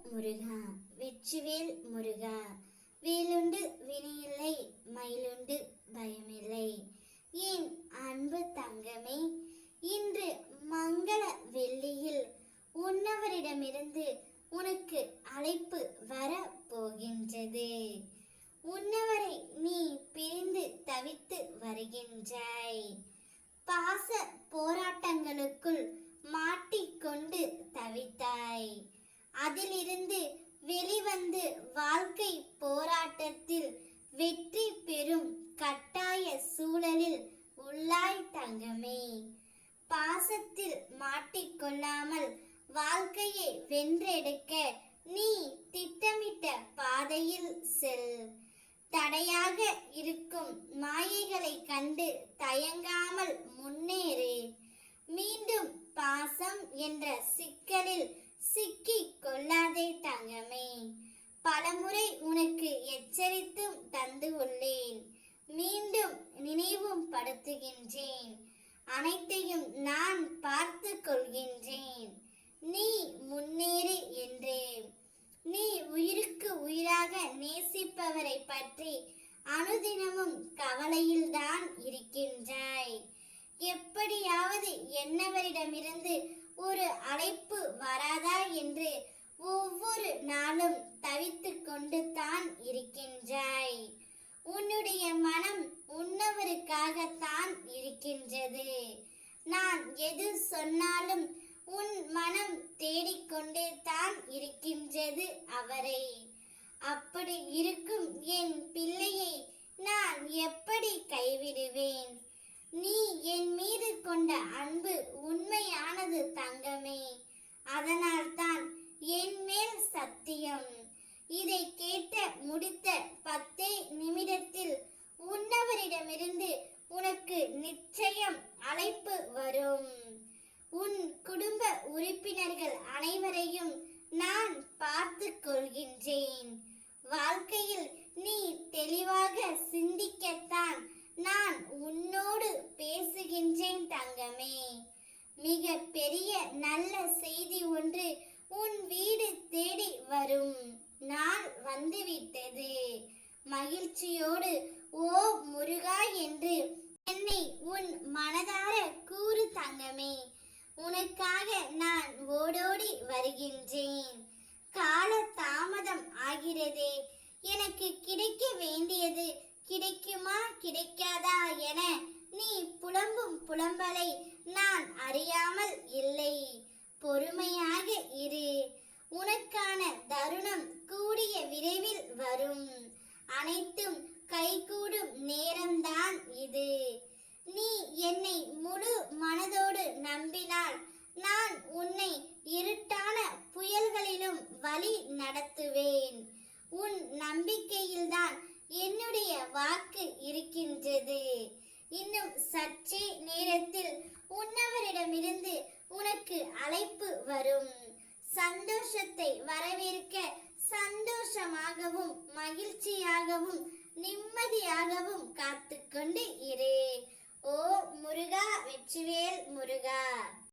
முருகா வெற்றிவேல் முருகா. வேலுண்டு வினையில்லை மயிலுண்டு பயமில்லை. என் அன்பு தங்கமே? இன்று மங்கள வெள்ளியில் உன்னவரிடமிருந்து உனக்கு அழைப்பு வர போகின்றது உன்னவரை நீ பிரிந்து தவித்து வருகின்றாய். பாச போராட்டங்களுக்குள் அதிலிருந்து வெளிவந்து வாழ்க்கை போராட்டத்தில் வெற்றி பெறும் கட்டாய சூழலில் உள்ளாய் தங்கமே. பாசத்தில் மாட்டிக்கொள்ளாமல் வாழ்க்கையை வென்றெடுக்க நீ திட்டமிட்ட பாதையில் செல். தடையாக இருக்கும் மாயைகளை கண்டு தயங்காமல் முன்னேறு. மீண்டும் பாசம் என்ற சிக்கலில் பலமுறை உனக்கு எச்சரித்தும் தந்து உள்ளேன். மீண்டும் நினைவும் படுத்துகின்றேன். அனைத்தையும் நான் பார்த்து கொள்கின்றேன். நீ முன்னேறு என்றேன். நீ உயிருக்கு உயிராக நேசிப்பவரை பற்றி அனுதினமும் கவலையில்தான் இருக்கின்றாய். எப்படியாவது என்னவரிடமிருந்து ஒரு அழைப்பு வராதா என்று ஒவ்வொரு நாளும் தவித்துக் கொண்டு தான் இருக்கின்றாய். உன்னுடைய மனம் உன்னவருக்காகத்தான் இருக்கின்றது. நான் எது சொன்னாலும் உன் மனம் தேடிக்கொண்டே தான் இருக்கின்றது அவரை. அப்படி இருக்கும் என் பிள்ளையை நான் எப்படி கைவிடுவேன்? நீ என் மீது கொண்ட அன்பு உண்மையானது தங்கமே. உறுப்பினர்கள் அனைவரையும் நான் பார்த்து கொள்கின்றேன். வாழ்க்கையில் நீ தெளிவாக சிந்திக்கத்தான் நான் உன்னோடு பேசுகின்றேன் தங்கமே. மிக பெரிய நல்ல செய்தி ஒன்று உன் வீடு தேடி வரும். நாள் வந்துவிட்டது. மகிழ்ச்சியோடு ஓ முருகா என்று என்னை உன் மனதார கூறு தங்கமே. உனக்காக நான் ஓடோடி வருகின்றேன். கால தாமதம் ஆகிறதே. எனக்கு கிடைக்க வேண்டியது கிடைக்குமா கிடைக்காதா என நீ புலம்பும் புலம்பலை நான் அறியாமல் இல்லை. பொறுமையாக இரு. உனக்கான தருணம் கூடிய விரைவில் வரும். அனைத்தும் கைகூடும் நேரம்தான். வழி நடத்துவேன். உன் நம்பிக்கையில்தான் என்னுடைய வாக்கு இருக்கின்றது. இன்னும் சற்றே நேரத்தில் உன்னவரிடமிருந்து உனக்கு அழைப்பு வரும். சந்தோஷத்தை வரவேற்க சந்தோஷமாகவும் மகிழ்ச்சியாகவும் நிம்மதியாகவும் காத்துக்கொண்டு இரு. ஓ முருகா வெற்றிவேல் முருகா.